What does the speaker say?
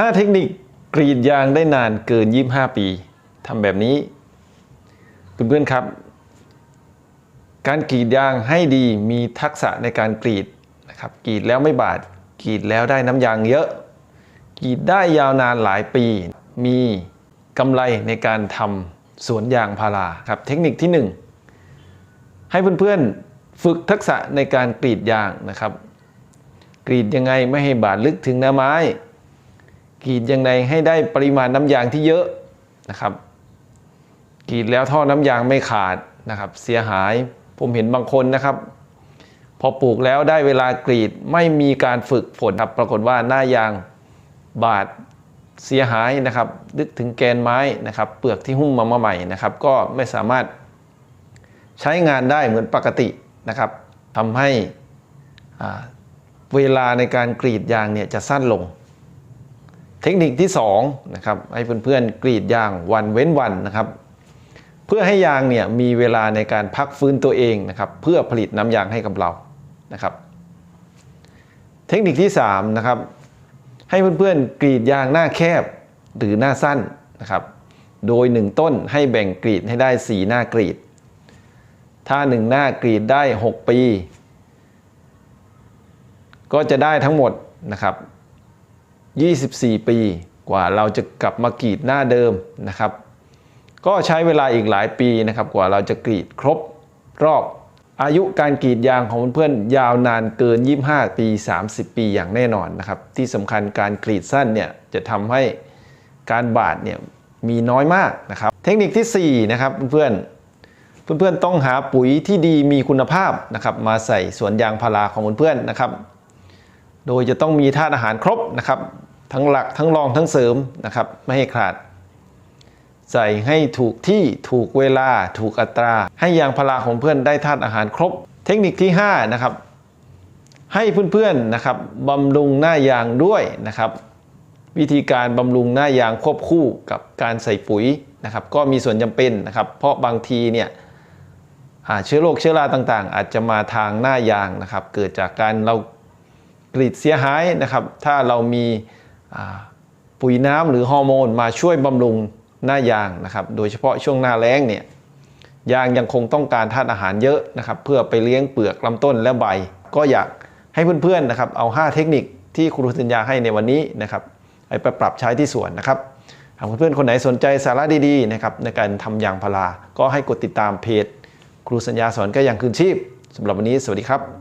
5เทคนิคกรีดยางได้นานเกิน 25 ปีทำแบบนี้ เพื่อนๆครับ การกรีดยางให้ดีมีทักษะในการกรีดนะครับกรีดแล้วไม่บาดกรีดแล้วได้น้ำยางเยอะกรีดได้ยาวนานหลายปี มีกำไรในการทำสวนยางพาราครับเทคนิคที่ 1 ให้เพื่อนๆฝึกทักษะในการกรีดยางนะครับ กรีดยังไงไม่ให้บาดลึกถึงหน้าไม้ กรีดยังไงให้ได้ปริมาณน้ำยางที่เยอะนะครับกรีดแล้วท่อน้ำยางไม่ขาดนะครับเสียหายผมเห็นบางคนนะครับ พอปลูกแล้วได้เวลากรีดไม่มีการฝึกฝนครับปรากฏว่าหน้ายางบาดเสียหายนะครับลึกถึงแกนไม้นะครับ เปลือกที่หุ้มมามาใหม่นะครับ ก็ไม่สามารถใช้งานได้เหมือนปกตินะครับทำให้เวลาในการกรีดยางเนี่ยจะสั้นลง เทคนิคที่2นะครับให้เพื่อนๆกรีดยางวันเว้นวันนะครับ เพื่อให้ยางเนี่ยมีเวลาในการพักฟื้นตัวเองนะครับเพื่อผลิตน้ำยางให้กับเรานะครับ เทคนิคที่3นะครับให้เพื่อนๆกรีดยางหน้าแคบหรือหน้าสั้นนะครับ โดย 1 ต้นให้แบ่งกรีดให้ได้ 4 หน้ากรีด ถ้า 1 หน้ากรีดได้ 6 ปี ก็จะได้ทั้งหมดนะครับ 24 ปีกว่าเราจะกลับมากรีดหน้าเดิมนะครับ ก็ใช้เวลาอีกหลายปีนะครับ กว่าเราจะกรีดครบรอบ อายุการกรีดยางของเพื่อนๆยาวนานเกิน 25 ปี 30 ปีอย่างแน่นอนนะครับ ที่สำคัญการกรีดสั้นเนี่ยจะทำให้การบาดเนี่ยมีน้อยมากนะครับ เทคนิคที่ 4 นะครับเพื่อนๆเพื่อนๆต้องหาปุ๋ยที่ดีมีคุณภาพนะครับ มาใส่สวนยางพาราของเพื่อนๆนะครับ โดยจะต้องมีธาตุอาหารครบนะครับ ทั้งหลักทั้งรองทั้งเสริมนะครับ ไม่ให้ขาด ใส่ให้ถูกที่ถูกเวลาถูกอัตรา ให้ยางพาราของเพื่อนได้ธาตุอาหารครบ เทคนิคที่5นะครับให้เพื่อนๆนะครับบำรุงหน้ายางด้วยนะครับ วิธีการบำรุงหน้ายางควบคู่กับการใส่ปุ๋ยนะครับ ก็มีส่วนจำเป็นนะครับ เพราะบางทีเนี่ยอ่าเชื้อโรคเชื้อราต่างๆ อาจจะมาทางหน้ายางนะครับ เกิดจากการเรา กรีดเสียหายนะครับ ถ้าเรามีปุ๋ยน้ำหรือฮอร์โมนมาช่วยบำรุงหน้ายางนะครับ โดยเฉพาะช่วงหน้าแล้งเนี่ยยางยังคงต้องการธาตุอาหารเยอะนะครับ เพื่อไปเลี้ยงเปลือกลำต้นและใบ ก็อยากให้เพื่อนๆนะครับเอา 5 เทคนิคที่ครูสัญญาให้ในวันนี้นะครับไปปรับใช้ที่สวนนะครับหากเพื่อนๆคนไหนสนใจสาระดีๆนะครับในการทำยางพาราก็ให้กดติดตามเพจ ครูสัญญาสอนก็ยังคืนชีพสำหรับวันนี้สวัสดีครับ